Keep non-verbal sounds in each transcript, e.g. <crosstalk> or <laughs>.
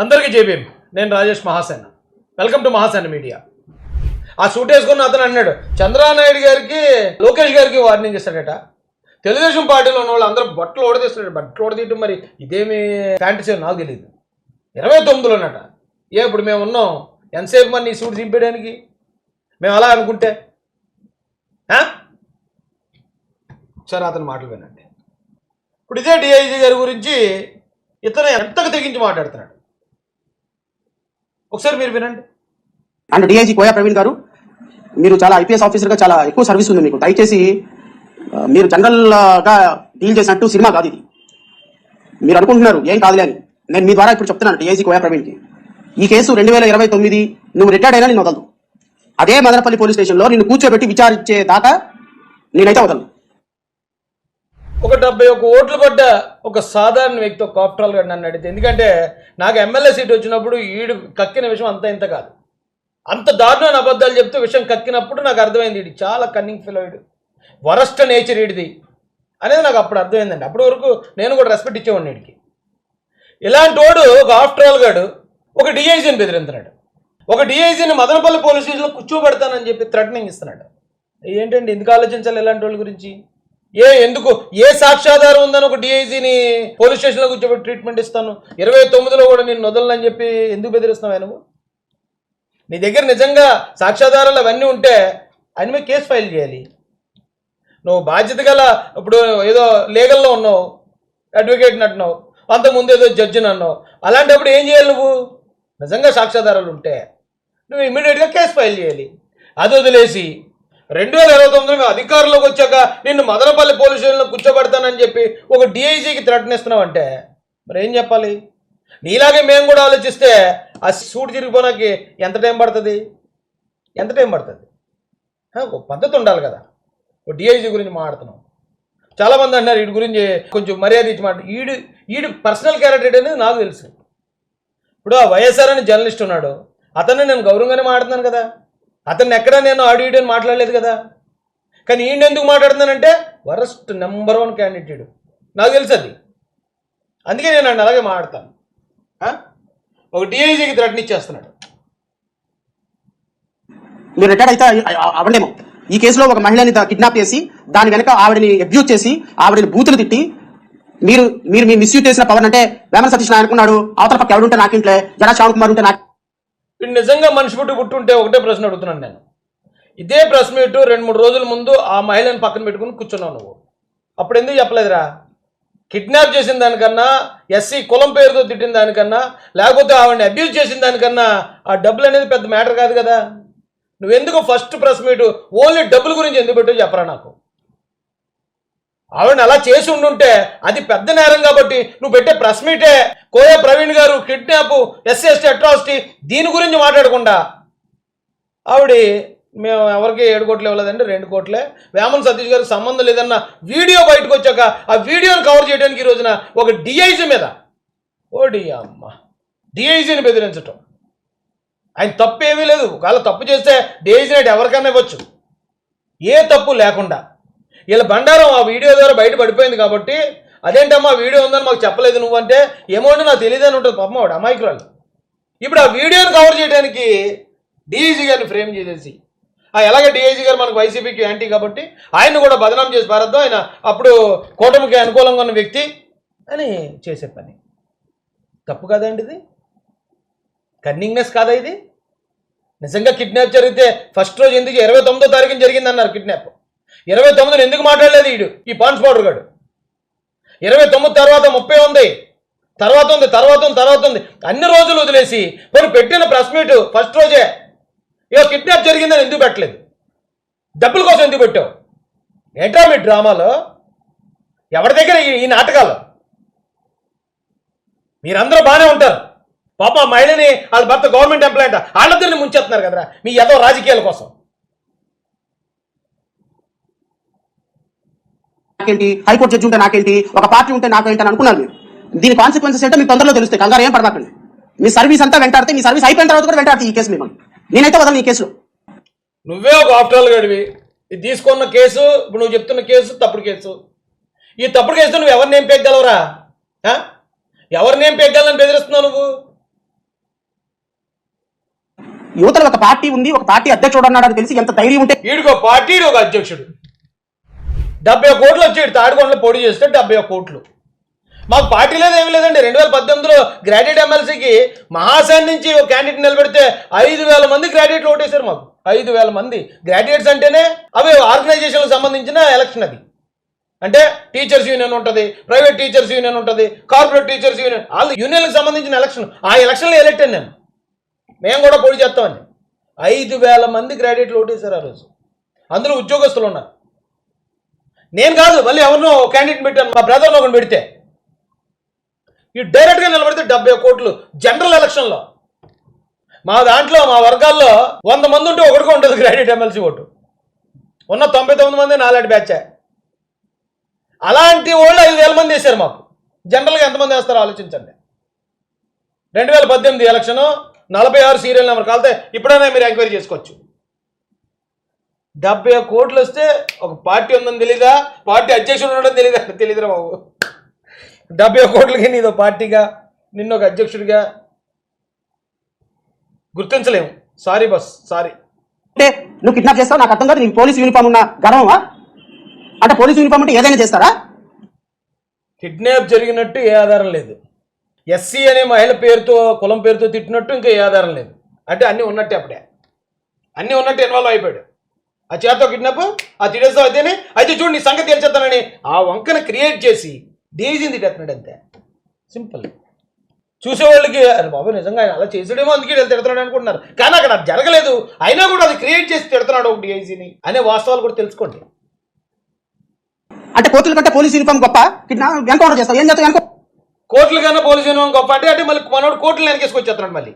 అందరికీ జేబీఎం నేను Rajesh Mahasena. Welcome to Mahasena media ఆ సూట్ వేసుకున్న అతను అన్నాడు చంద్రనాయుడు నాయుడు గారికి లోకేష్ గారికి వార్నింగ్ ఇస్తాడట. తెలుగుదేశం పార్టీలో ఉన్న వాళ్ళు అందరూ బట్టలు ఓడదీస్తున్నాడు బట్టలు ఓడదీయటం మరి ఇదేమి ఫ్యాంటసీ నాకు తెలియదు ఇరవై తొమ్మిదిలోనట ఏ ఇప్పుడు మేము ఉన్నాం. ఎంతసేపు మరి నీ సూట్ చింపేయడానికి? మేము అలా అనుకుంటే? సరే అతను మాటలు వినండి. ఇప్పుడు ఇదే డిఐజీ గారి గురించి ఇతను ఎంతకు తెగించి మాట్లాడుతున్నాడు? ఒకసారి మీరు వినండి. అండ్ డిఐజీ కోయా ప్రవీణ్ గారు మీరు చాలా ఐపీఎస్ ఆఫీసర్గా చాలా ఎక్కువ సర్వీస్ ఉంది మీకు. దయచేసి మీరు జనరల్గా డీల్ చేసినట్టు సినిమా కాదు ఇది. మీరు అనుకుంటున్నారు ఏం కాదులే అని. నేను మీ ద్వారా ఇప్పుడు చెప్తున్నాను డిఐజీ కోయా ప్రవీణ్కి. ఈ కేసు రెండు వేల ఇరవై తొమ్మిది నువ్వు రిటైర్డ్ అయినా నేను వదలదు. అదే మదనపల్లి పోలీస్ స్టేషన్లో నిన్ను కూర్చోబెట్టి విచారించే దాకా నేనైతే వదలను. ఒక డెబ్బై ఒక ఓట్లు పడ్డ ఒక సాధారణ వ్యక్తి ఒక కాప్ట్రాల్ గారు నన్ను అడిగితే. ఎందుకంటే నాకు ఎమ్మెల్యే సీట్ వచ్చినప్పుడు ఈడు కక్కిన విషయం అంత ఇంత కాదు. అంత దారుణమైన అబద్ధాలు చెప్తూ విషయం కక్కినప్పుడు నాకు అర్థమైంది ఇది చాలా కన్నింగ్ ఫిలోయిడ్ వరస్ట్ నేచర్ ఈడిది అనేది నాకు అప్పుడు అర్థమైందండి. అప్పటి వరకు నేను కూడా రెస్పెక్ట్ ఇచ్చేవాడిని వీడికి ఇలాంటి వాడు ఒక ఆఫ్టర్ ఆల్ గాడు ఒక డిఐజీని బెదిరింతున్నాడు ఒక డిఐజీని మదనపల్లి పోలీస్ స్టేషన్లో కూర్చోబెడతానని చెప్పి థ్రెటనింగ్ ఇస్తున్నాడు. ఏంటండి? ఎందుకు ఆలోచించాలి ఇలాంటి వాళ్ళ గురించి? ఏ ఎందుకు? ఏ సాక్ష్యాధారం ఉందని ఒక డిఐజీని పోలీస్ స్టేషన్లో కూర్చోబెట్టి ట్రీట్మెంట్ ఇస్తాను? ఇరవై తొమ్మిదిలో కూడా నేను వదలనని చెప్పి ఎందుకు బెదిరిస్తున్నావు నువ్వు? నీ దగ్గర నిజంగా సాక్ష్యాధారాలు అవన్నీ ఉంటే ఆయన మీద కేసు ఫైల్ చేయాలి. నువ్వు బాధ్యత గల ఇప్పుడు ఏదో లీగల్లో ఉన్నావు అడ్వకేట్ని అంటున్నావు అంతకుముందు ఏదో జడ్జిని అన్నావు. అలాంటప్పుడు ఏం చేయాలి నువ్వు? నిజంగా సాక్ష్యాధారాలు ఉంటే నువ్వు ఇమీడియట్గా కేసు ఫైల్ చేయాలి. అది వదిలేసి రెండు వేల ఇరవై తొమ్మిదిలో మేము అధికారంలోకి వచ్చాక నిన్ను మదనపల్లి పోలీస్ స్టేషన్లో కూర్చోబెడతానని చెప్పి ఒక డిఐజీకి థ్రెటనిస్తున్నావు అంటే మరి ఏం చెప్పాలి? నీలాగే మేము కూడా ఆలోచిస్తే ఆ సూట్ తిరిగిపోనాకి ఎంత టైం పడుతుంది? ఎంత టైం పడుతుంది? ఒక పద్ధతి ఉండాలి కదా. ఒక డిఐజీ గురించి మాట్లాడుతున్నాం. చాలామంది అంటున్నారు వీడి గురించి కొంచెం మర్యాద ఇచ్చి మాట ఈడు ఈడు పర్సనల్ క్యారెక్టర్ అనేది నాకు తెలుసు. ఇప్పుడు ఆ వైఎస్ఆర్ అని జర్నలిస్ట్ ఉన్నాడు. అతన్ని నేను గౌరవంగానే మాట్లాడుతున్నాను కదా. అతన్ని ఎక్కడా నేను ఆడియో అని మాట్లాడలేదు కదా? కానీ ఈయన ఎందుకు మాట్లాడుతున్నానంటే వరస్ట్ నెంబర్ వన్ క్యాండిడేట్ నాకు తెలుసు అది. అందుకే నేను అండి అలాగే మాట్లాడతాను. ఆ? ఒక డిఐజీకి థ్రెట్ని ఇచ్చేస్తున్నాడు. మీరు రిటైర్డ్ అయితే అవ్వలేము ఈ కేసులో ఒక మహిళని కిడ్నాప్ చేసి దాని వెనక ఆవిడని అబ్యూజ్ చేసి ఆవిడని బూతులు తిట్టి మీరు మీరు మీ మిస్యూజ్ చేసిన పవర్ అంటే వేమన సతీష్ నాయనుకున్నాడు అవతల పక్క ఎవడుంటే నాకింట్లే జనా శ్యామ్ కుమార్ ఉంటే నాకు వీడు నిజంగా మనిషి పుట్టి పుట్టుంటే ఒకటే ప్రశ్న అడుగుతున్నాను నేను. ఇదే ప్రెస్ మీట్ రెండు మూడు రోజుల ముందు ఆ మహిళను పక్కన పెట్టుకుని కూర్చున్నావు నువ్వు. అప్పుడు ఎందుకు చెప్పలేదురా? కిడ్నాప్ చేసిన దానికన్నా ఎస్సీ కులం పేరుతో తిట్టిన దానికన్నా లేకపోతే ఆవిడని అబ్యూజ్ చేసిన దానికన్నా ఆ డబ్బులు అనేది పెద్ద మ్యాటర్ కాదు కదా. నువ్వెందుకు ఫస్ట్ ప్రెస్ మీట్ ఓన్లీ డబ్బుల గురించి ఎందుకు పెట్టో చెప్పరా నాకు? ఆవిడని అలా చేసి ఉండుంటే అది పెద్ద నేరం కాబట్టి నువ్వు పెట్టే ప్రెస్ మీటే. కోయ ప్రవీణ్ గారు కిడ్నాప్ ఎస్సీ ఎస్టీ అట్రాసిటీ దీని గురించి మాట్లాడకుండా. ఆవిడ మేము ఎవరికి ఏడు కోట్లు ఇవ్వలేదండి రెండు కోట్లే. వేమన్ సతీష్ గారికి సంబంధం లేదన్న వీడియో బయటకు వచ్చాక ఆ వీడియోని కవర్ చేయడానికి ఈ రోజున ఒక డిఐజీ మీద. ఓడి అమ్మ. డిఐజీని బెదిరించటం. ఆయన తప్పు ఏమీ లేదు. ఒకవేళ తప్పు చేస్తే డిఐజీ నాటి ఎవరికైనా ఇవ్వచ్చు. ఏ తప్పు లేకుండా. వీళ్ళ బండారం ఆ వీడియో ద్వారా బయట పడిపోయింది కాబట్టి అదేంటమ్మా వీడియో ఉందని మాకు చెప్పలేదు నువ్వు అంటే ఏమో అంటే నాకు తెలియదు అని ఉంటుంది పాపం ఆవిడ అమాయకురాలు. ఇప్పుడు ఆ వీడియోని కవర్ చేయడానికి డీఈజీ గారిని ఫ్రేమ్ చేసేసి ఆ ఎలాగ డిఐజీ గారు మనకు వైసీపీకి యాంటీ కాబట్టి ఆయన్ని కూడా బదనాం చేసి పారద్దు. ఆయన అప్పుడు కూటమికి అనుకూలంగా ఉన్న వ్యక్తి అని చేసే పని. తప్పు కదండి ఇది? కన్నింగ్నెస్ కాదా ఇది? నిజంగా కిడ్నాప్ జరిగితే ఫస్ట్ రోజు ఎందుకు? ఇరవై తొమ్మిదో తారీఖున జరిగింది అన్నారు కిడ్నాప్. ఇరవై తొమ్మిదిని ఎందుకు మాట్లాడలేదు వీడు ఈ పాన్స్ పౌడర్ గాడు. ఇరవై తొమ్మిది తర్వాత ముప్పై ఉంది. తర్వాత ఉంది తర్వాత ఉంది తర్వాత ఉంది. అన్ని రోజులు వదిలేసి మరి పెట్టిన ప్రెస్ మీట్ ఫస్ట్ రోజే. ఇక కిడ్నాప్ జరిగిందని ఎందుకు పెట్టలేదు? డబ్బుల కోసం ఎందుకు పెట్టావు? ఏంట్రా మీ డ్రామాలో? ఎవరి దగ్గర ఈ- నాటకాలు? మీరందరూ బాగానే ఉంటారు. పాప మహిళని వాళ్ళ భర్త గవర్నమెంట్ ఎంప్లాయ్ అంట. వాళ్ళిద్దరిని ముంచేస్తున్నారు కదరా మీ ఏదో రాజకీయాల కోసం. నాకేంటి? హైకోర్టు జడ్జి ఉంటే నాకేంటి? ఒక పార్టీ ఉంటే నాకేంటి అని అనుకున్నారు మీరు దీని కాన్సిక్వెన్సెస్ ఏంటో మీకు తొందరలో తెలుస్తాయి. కంగారు ఏం పడమాకండి. మీ సర్వీస్ అంతా వెంటాడితే మీ సర్వీస్ అయిపోయిన తర్వాత కూడా వెంటాడుతుంది ఈ కేసు మిమ్మల్ని. నేనైతే వదలను ఈ కేసులో నువ్వే ఒక ఆఫ్టర్ఆల్ గడివి. ఇది తీసుకున్న కేసు ఇప్పుడు నువ్వు చెప్తున్న కేసు తప్పుడు కేసు ఈ తప్పుడు కేసు నువ్వు ఎవరిని ఏం పెగ్గలవురా ఆ? ఎవరిని ఏం పెగ్గాలని బెదిరిస్తున్నావు నువ్వు? యువతలో ఒక పార్టీ ఉంది ఒక పార్టీ అధ్యక్షుడు అన్నాడని తెలిసి ఎంత ధైర్యం ఉంటే ఈడికో పార్టీ ఒక అధ్యక్షుడు. డెబ్బై కోట్లు వచ్చి ఈడు తాడికొండలో పోటీ చేస్తే డెబ్బై కోట్లు. మాకు పార్టీ లేదు ఏమీ లేదండి. రెండు వేల పద్దెనిమిదిలో గ్రాడ్యుయేట్ ఎమ్మెల్సీకి మహాశాన్ నుంచి ఒక క్యాండిడేట్ నిలబెడితే ఐదు వేల మంది గ్రాడ్యుయేట్లు ఓటేశారు మాకు. ఐదు వేల మంది. గ్రాడ్యుయేట్స్ అంటేనే అవి ఆర్గనైజేషన్లకు సంబంధించిన ఎలక్షన్ అది. అంటే టీచర్స్ యూనియన్ ఉంటుంది ప్రైవేట్ టీచర్స్ యూనియన్ ఉంటుంది కార్పొరేట్ టీచర్స్ యూనియన్ వాళ్ళు యూనియన్కి సంబంధించిన ఎలక్షన్. ఆ ఎలక్షన్లో ఎలక్ట్ నేను మేము కూడా పోటీ చేస్తామని. ఐదు వేల మంది గ్రాడ్యుయేట్లు ఓటేశారు ఆ రోజు. అందులో ఉద్యోగస్తులు ఉన్నారు. నేను కాదు మళ్ళీ ఎవరినో క్యాండిడేట్ పెట్టాను మా బ్రదర్లో ఒకటి పెడితే. ఈ డైరెక్ట్గా నిలబడితే డెబ్బై కోట్లు జనరల్ ఎలక్షన్లో మా దాంట్లో మా వర్గాల్లో వంద మంది ఉంటే ఒకటికి ఉంటుంది గ్రాడ్యుయేట్ ఎమ్మెల్సీ ఓటు. ఉన్న తొంభై తొమ్మిది మంది నాలాంటి బ్యాచే అలాంటి వాళ్ళు ఐదు వేల మంది వేశారు మాకు. జనరల్గా ఎంతమంది వేస్తారో ఆలోచించండి. రెండు వేల పద్దెనిమిది ఎలక్షన్ నలభై ఆరు సీరియల్ నెంబర్ కాలితే ఇప్పుడైనా మీరు ఎంక్వైరీ చేసుకోవచ్చు. డెబ్బై కోట్లు వస్తే ఒక పార్టీ ఉందని తెలీదా? పార్టీ అధ్యక్షుడు ఉండడం తెలీదా? తెలీదురా బాబు. డెబ్బై కోట్లకి నీదో పార్టీగా నిన్ను ఒక అధ్యక్షుడిగా. గుర్తించలేము. సారీ బస్ సారీ అంటే నువ్వు కిడ్నాప్ చేస్తావు? నాకు అర్థం కాదు. నీకు పోలీస్ యూనిఫామ్ ఉన్న గర్వమా? అంటే పోలీస్ యూనిఫామ్ అంటే ఏదైనా చేస్తారా? కిడ్నాప్ జరిగినట్టు ఏ ఆధారం లేదు. ఎస్సీ అనే మహిళ పేరుతో కులం పేరుతో తిట్టినట్టు ఇంకా ఏ ఆధారం లేదు. అంటే అన్నీ ఉన్నట్టే అప్పుడే. అన్నీ ఉన్నట్టు ఇన్వాల్వ్ అయిపోయాడు. ఆ చేత కిడ్నాప్ ఆ తిడేస్తావు అయితేనే? అయితే చూడు నీ సంగతి తేల్చేస్తానని ఆ వంకను క్రియేట్ చేసి డీజీని తిట్టేస్తున్నాడు అంతే సింపుల్ చూసేవాళ్ళకి అరే బాబు నిజంగా ఆయన అలా చేసాడేమో అందుకే వీళ్ళు తిడుతున్నాడు అనుకుంటున్నారు. కానీ అక్కడ అది జరగలేదు. అయినా కూడా అది క్రియేట్ చేసి తిడుతున్నాడు ఒక డిఐజీని అనే వాస్తవాలు కూడా తెలుసుకోండి. అంటే కోర్టుల కంటే పోలీస్ యూనిఫామ్ గొప్ప? ఎన్కౌంటర్ చేస్తావు? ఏం చేస్తావు ఎన్కౌంటర్ కోర్టులు కన్నా పోలీసు యూనిఫామ్ గొప్ప అంటే అంటే మళ్ళీ మనోడు కోర్టులు వెనకేసుకొచ్చేస్తున్నాడు మళ్ళీ.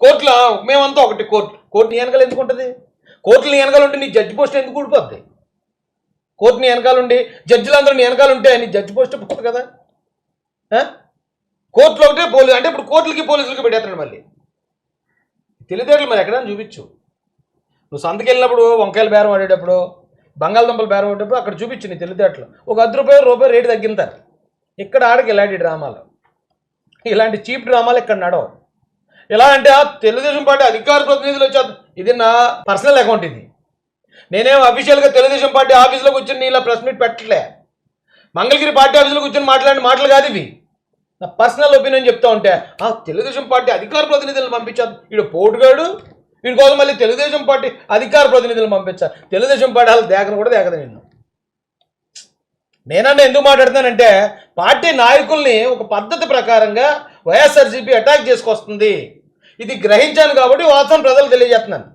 కోర్టులో మేమంతా ఒకటి కోర్టు కోర్టు వెనకాల ఎందుకు ఉంటుంది? కోర్టులు వెనకాలంటే నీ జడ్జి పోస్ట్ ఎందుకు ఊడిపోద్ది? కోర్టుని వెనకాలండి జడ్జిలందరూ నీ వెనకాల ఉంటే నీ జడ్జి పోస్ట్ పోతుంది కదా? ఆ? కోర్టులో ఒకటే పోలీసు అంటే ఇప్పుడు కోర్టులకి పోలీసులకి పెట్టేస్తున్నాడు మళ్ళీ. తెలివితేటలు మరి ఎక్కడైనా చూపించు. నువ్వు సంతకి వెళ్ళినప్పుడు వంకాయలు బేరం ఆడేటప్పుడు బంగాళదుంపలు బేరం ఆడేటప్పుడు అక్కడ చూపించు నీ తెలివితేటలు. ఒక అర్ధ రూపాయలు రూపాయి రేటు తగ్గింతారు ఇక్కడ ఆడకి ఇలాంటి డ్రామాలు. ఇలాంటి చీప్ డ్రామాలు ఇక్కడ నడవు. ఎలా అంటే తెలుగుదేశం పార్టీ అధికార ప్రతినిధులు వచ్చారు ఇది నా పర్సనల్ అకౌంట్ ఇది. నేనేం అఫీషియల్గా తెలుగుదేశం పార్టీ ఆఫీస్లో కూర్చొని ఇలా ప్రెస్ మీట్ పెట్టలే మంగళగిరి పార్టీ ఆఫీసులో కూర్చొని మాట్లాడిన మాటలు కాదు ఇవి. నా పర్సనల్ ఒపీనియన్ చెప్తా ఉంటే ఆ తెలుగుదేశం పార్టీ అధికార ప్రతినిధులను పంపించారు. వీడు పోటుగాడు వీడి కోసం మళ్ళీ తెలుగుదేశం పార్టీ అధికార ప్రతినిధులను పంపించారు. తెలుగుదేశం పార్టీ వాళ్ళు దేకను కూడా దేకదు నిన్ను. నేనన్నా ఎందుకు మాట్లాడుతున్నానంటే పార్టీ నాయకుల్ని ఒక పద్ధతి ప్రకారంగా వైఎస్ఆర్సీపీ అటాక్ చేసుకొస్తుంది. ఇది గ్రహించాను కాబట్టి వాస్తవం ప్రజలు తెలియజేస్తున్నాను.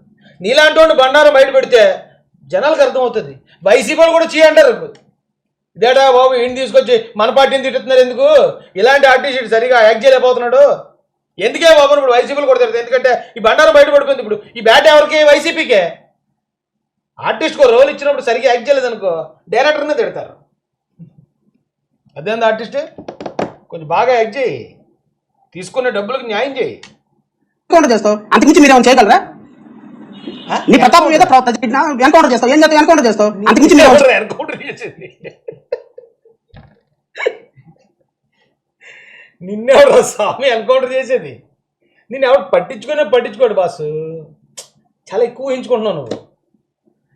నీలాంటి వాడిని బండారం బయట పెడితే జనాలకు అర్థమవుతుంది. వైసీపీ వాళ్ళు కూడా చేయంటారు ఇప్పుడు ఇదేటా బాబు ఈయన తీసుకొచ్చి మన పార్టీని తిట్టుతున్నారు ఎందుకు? ఇలాంటి ఆర్టిస్ట్ సరిగా యాక్ట్ చేయలేకపోతున్నాడు. ఎందుకే బాబు ఇప్పుడు వైసీపీలు కూడా తిరుగుతుంది ఎందుకంటే ఈ బండారం బయట పడిపోయింది ఇప్పుడు. ఈ బ్యాట్ ఎవరికి? వైసీపీకే. ఆర్టిస్ట్కి రోల్ ఇచ్చినప్పుడు సరిగ్గా యాక్ట్ చేయలేదు అనుకో డైరెక్టర్నే తిడతారు. అదేంది ఆర్టిస్ట్? కొంచెం బాగా యాక్ట్ చేయి. తీసుకున్న డబ్బులకు న్యాయం చేయి. ఎన్కౌంటర్ చేస్తావు? అంతకుమించి మీరు ఏమైనా చేయగలరా? నీ ప్రతాపం మీద ఎన్కౌంటర్ చేస్తావు. ఏం చేస్తావు? ఎన్కౌంటర్ చేస్తావు? అంతకుమించి మీరు నిన్నెవరు స్వామి ఎన్కౌంటర్ చేసేది. నిన్ను ఎవరు పట్టించుకునే పట్టించుకోడు బాసు. చాలా ఎక్కువ ఊహించుకుంటున్నావు నువ్వు.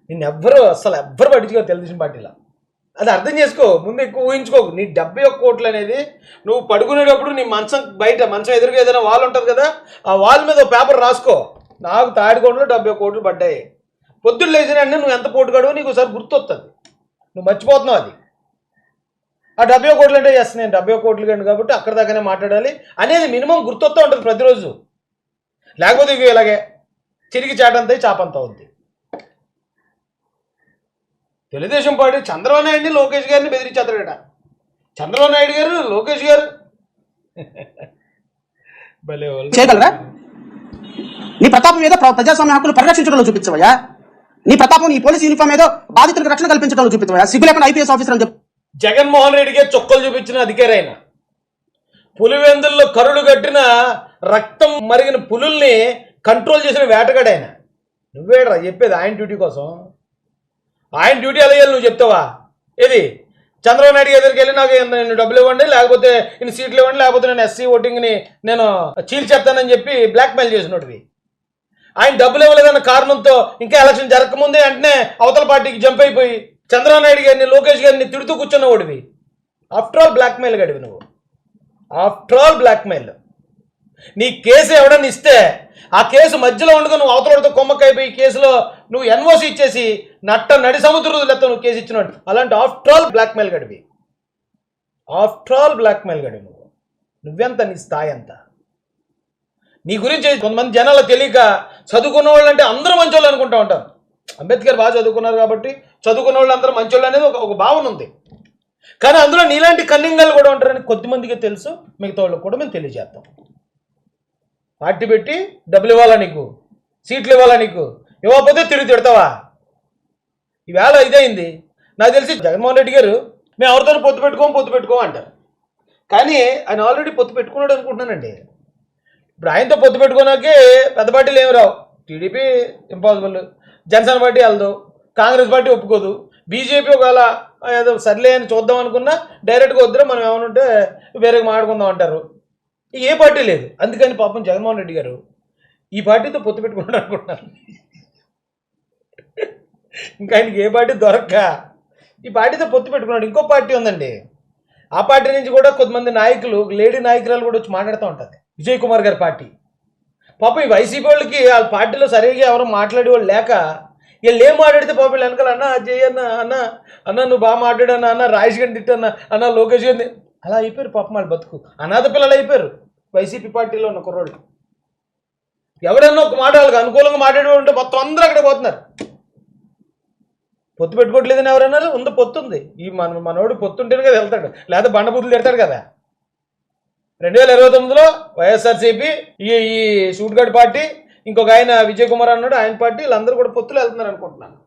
నిన్ను ఎవ్వరు అసలు ఎవ్వరు పట్టించుకోరు తెలుగుదేశం పార్టీలో. అది అర్థం చేసుకో ముందు ఎక్కువ ఊహించుకోకు నీ డెబ్బై ఒక్క కోట్లు అనేది నువ్వు పడుకునేటప్పుడు నీ మంచం బయట మంచం ఎదురుగా ఏదైనా వాల్ ఉంటుంది కదా ఆ వాల్ మీద ఒక పేపర్ రాసుకో. నాకు తాడికోటలో డెబ్బై ఒక్క కోట్లు పడ్డాయి. పొద్దున్న లేచిన నువ్వు ఎంత పోటుగాడో నీకు ఒకసారి గుర్తొస్తుంది నువ్వు మర్చిపోతున్నావు అది. ఆ డెబ్బై కోట్లు అంటే ఎస్ నేను డెబ్బై కోట్లు కండి కాబట్టి అక్కడ దాకానే మాట్లాడాలి అనేది మినిమం గుర్తొస్తూ ఉంటుంది ప్రతిరోజు. లేకపోతే ఇవి ఇలాగే చిరిగి చాటంతా చాపంత అవుద్ది తెలుగుదేశం పార్టీ చంద్రబాబు నాయుడిని లోకేష్ గారిని బెదిరించేస్తాడట. చంద్రబాబు నాయుడు గారు లోకేష్ గారు. <laughs> భలే. చేయగలరా? నీ ప్రతాపం ఏదో ప్ర- ప్రజాస్వామ్య హక్కులు పరిరక్షించడంలో చూపించవయ్యా. నీ ప్రతాపం నీ పోలీస్ యూనిఫామ్ ఏదో బాధితులకు రక్షణ కల్పించడంలో చూపించవయ్యా. సిగ్గు లేకుండా ఐపీఎస్ ఆఫీసర్ అని చెప్పి. జగన్మోహన్ రెడ్డికే చొక్కలు చూపించిన అధికారి ఆయన. పులివెందుల్లో కరుడు కట్టిన రక్తం మరిగిన పులుల్ని కంట్రోల్ చేసిన వేటగాడు ఆయన. నువ్వేడరా చెప్పేది ఆయన డ్యూటీ కోసం? ఆయన డ్యూటీ ఎలా చేయాలి నువ్వు చెప్తావా? ఏది? చంద్రబాబు నాయుడు ఎదురుకి వెళ్ళి నాకు నేను డబ్బులు ఇవ్వండి లేకపోతే ఇన్ని సీట్లు ఇవ్వండి లేకపోతే నేను ఎస్సీ ఓటింగ్ని నేను చీల్చేస్తానని చెప్పి బ్లాక్మెయిల్ చేసినోటివి ఆయన డబ్బులు ఇవ్వలేదన్న కారణంతో ఇంకా ఎలక్షన్ జరగకముందే వెంటనే అవతల పార్టీకి జంప్ అయిపోయి చంద్రబాబు నాయుడు గారిని లోకేష్ గారిని తిడుతూ కూర్చున్నవాడివి. ఆఫ్టర్ ఆల్ బ్లాక్మెయిల్ గడివి నువ్వు. ఆఫ్టర్ ఆల్ బ్లాక్మెయిల్ నీ కేసు ఎవడన్నా ఇస్తే ఆ కేసు మధ్యలో ఉండగా నువ్వు అవతలతో కొమ్మకైపోయి కేసులో నువ్వు ఎన్ఓసి ఇచ్చేసి నట్ట నడి సముద్రులతో నువ్వు కేసు ఇచ్చినట్టు అలాంటి ఆఫ్టర్ ఆల్ బ్లాక్మెయిల్ గడివి. ఆఫ్టర్ ఆల్ బ్లాక్మెయిల్ గడివి నువ్వు. నువ్వెంత నీ స్థాయి ఎంత నీ గురించి కొంతమంది జనాలు తెలియక చదువుకున్న వాళ్ళు అంటే అందరూ మంచోళ్ళు అనుకుంటా ఉంటారు. అంబేద్కర్ బాగా చదువుకున్నారు కాబట్టి చదువుకున్న వాళ్ళు అందరూ మంచోళ్ళు అనేది ఒక ఒక భావన ఉంది. కానీ అందులో నీలాంటి కన్నింగాలు కూడా ఉంటారని కొద్దిమందికి తెలుసు మిగతా వాళ్ళకి కూడా మేము తెలియజేస్తాం. పార్టీ పెట్టి డబ్బులు ఇవ్వాలా నీకు? సీట్లు ఇవ్వాలా నీకు? ఇవ్వకపోతే తిరిగి తిడతావా? ఈవేళ ఇదైంది. నాకు తెలిసి జగన్మోహన్ రెడ్డి గారు మేము ఎవరితో పొత్తు పెట్టుకోం పొత్తు పెట్టుకోం అంటారు. కానీ ఆయన ఆల్రెడీ పొత్తు పెట్టుకున్నాడు అనుకుంటున్నానండి. ఇప్పుడు ఆయనతో పొత్తు పెట్టుకున్నాకే పెద్ద పార్టీలు ఏమి రావు. టీడీపీ ఇంపాసిబుల్ జనసేన పార్టీ వెళ్దు. కాంగ్రెస్ పార్టీ ఒప్పుకోదు. బీజేపీ ఒకవేళ ఏదో సర్లే అని చూద్దాం అనుకున్నా డైరెక్ట్గా వద్దురా మనం ఏమనుంటే వేరేగా మాట్లాడుకుందాం అంటారు. ఏ పార్టీ లేదు. అందుకని పాపం జగన్మోహన్ రెడ్డి గారు ఈ పార్టీతో పొత్తు పెట్టుకున్నాడు అనుకుంటున్నారు. ఇంకా ఆయనకి ఏ పార్టీ దొరక్క? ఈ పార్టీతో పొత్తు పెట్టుకున్నాడు. ఇంకో పార్టీ ఉందండి. ఆ పార్టీ నుంచి కూడా కొంతమంది నాయకులు లేడీ నాయకురాలు కూడా వచ్చి మాట్లాడుతూ ఉంటుంది విజయ్ కుమార్ గారి పార్టీ. పాప ఈ వైసీపీ వాళ్ళకి వాళ్ళ పార్టీలో సరిగ్గా ఎవరు మాట్లాడే వాళ్ళు లేక వీళ్ళు ఏం మాట్లాడితే పాప వీళ్ళు వెనకాల అన్న అది చెయ్యన్న అన్న అన్న నువ్వు బాగా మాట్లాడన్నా అన్న రాజేష్ గారిని తిట్టన్న అన్న లోకేష్ గారిని అలా అయిపోయారు పాపం వాళ్ళు బతుకు. అనాథ పిల్లలు అయిపోయారు వైసీపీ పార్టీలో ఉన్న కుర్రోళ్ళు. ఎవడన్నా ఒక మాట వాళ్ళకి అనుకూలంగా మాట్లాడే ఉంటే మొత్తం అందరూ అక్కడ పోతున్నారు. పొత్తు పెట్టుకోవట్లేదని ఎవరన్నారు? ఉంది పొత్తు ఉంది. ఈ మన మనోడు పొత్తు ఉంటేనే కదా వెళ్తాడు. లేదా బండబుద్ధులు తిడతాడు కదా. రెండు వేల ఇరవై తొమ్మిదిలో వైఎస్ఆర్సీపీ ఈ ఈ షూట్గాడ్ పార్టీ ఇంకొక ఆయన విజయ్ కుమార్ అన్నాడు ఆయన పార్టీ వీళ్ళందరూ కూడా పొత్తులు వెళ్తున్నారు అనుకుంటున్నాను.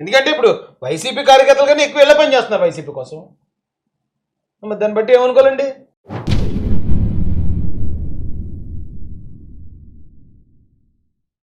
ఎందుకంటే ఇప్పుడు వైసీపీ కార్యకర్తలు కానీ ఎక్కువ వెళ్ళ పని చేస్తున్నారు వైసీపీ కోసం. మరి దాన్ని బట్టి ఏమనుకోవాలండి?